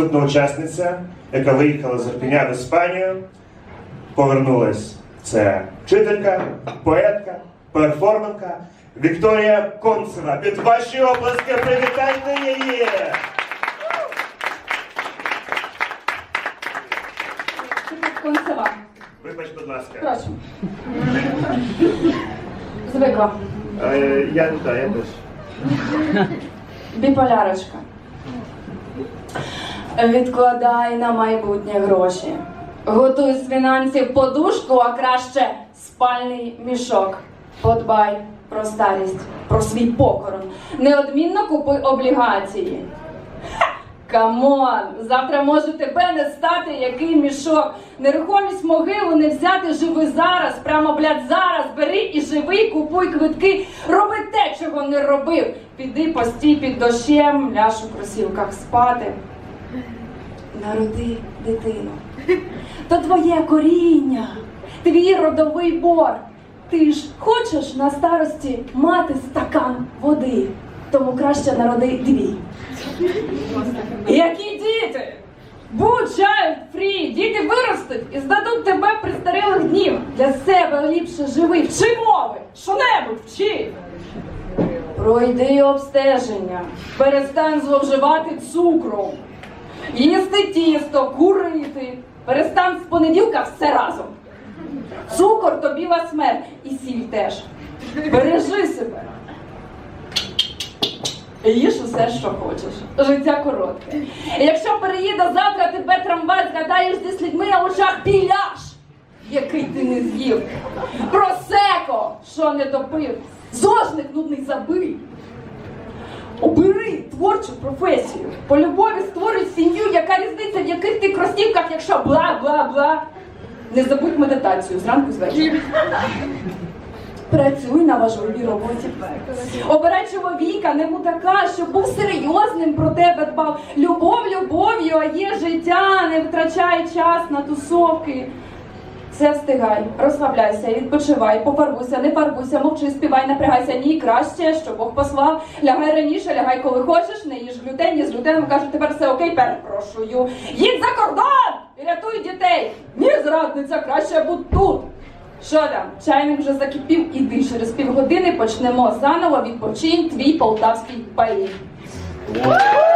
наступна учасниця, яка виїхала з Ірпеня в Іспанію, повернулась. Це вчителька, поетка, перформерка Вікторія Концева. Під ваші обласки привітайте її! Концева. Вибач, будь ласка. Прошу. Звикла. Е, я, да, я теж. Біполярочка. Відкладай на майбутнє гроші. Готуй з фінансів подушку, а краще спальний мішок. Подбай про старість, про свій покорон. Неодмінно купуй облігації. Камон! Завтра може тебе не стати який мішок. Нерухомість могилу не взяти живи зараз. Прямо блядь, зараз бери і живи, купуй квитки. Роби те, чого не робив. Піди постій під дощем, ляж у кросівках спати. Народи дитину. То твоє коріння, твій родовий бор. Ти ж хочеш на старості мати стакан води, тому краще народи дві. Які діти? Будь child free, діти виростуть і здадуть тебе пристарілих днів. Для себе ліпше живи, вчи мови, що-небудь вчи. Пройди обстеження, перестань зловживати цукром, їсти тісто, курити, перестань з понеділка все разом. Цукор то біла смерть і сіль теж. Бережи себе. Їж усе, що хочеш. Життя коротке. Якщо переїде завтра, тебе трамвай згадаєш зі слідьми на очах піляш, який ти не з'їв. Просеко, що не допив. Зожник нудний забий. Обери творчу професію. По любові створюй сім'ю, яка різниця, в яких ти кросівках, якщо бла-бла-бла. Не забудь медитацію зранку з вечора. Працюй на важливій роботі. Обирай чоловіка, не мудака, щоб був серйозним про тебе дбав. Любов любов'ю, а є життя, не втрачай час на тусовки. Все встигай, розслабляйся, відпочивай, пофарбуйся, не фарбуйся, мовчи, співай, напрягайся. Ні, краще, що Бог послав. Лягай раніше, лягай, коли хочеш, не їж глютен, ні з глютеном кажуть, тепер все окей, перепрошую. Їдь за кордон і рятуй дітей. Ні, зрадниця, краще будь тут. Що там? Чайник вже закипів, іди через півгодини почнемо заново відпочинь твій полтавський. Wow.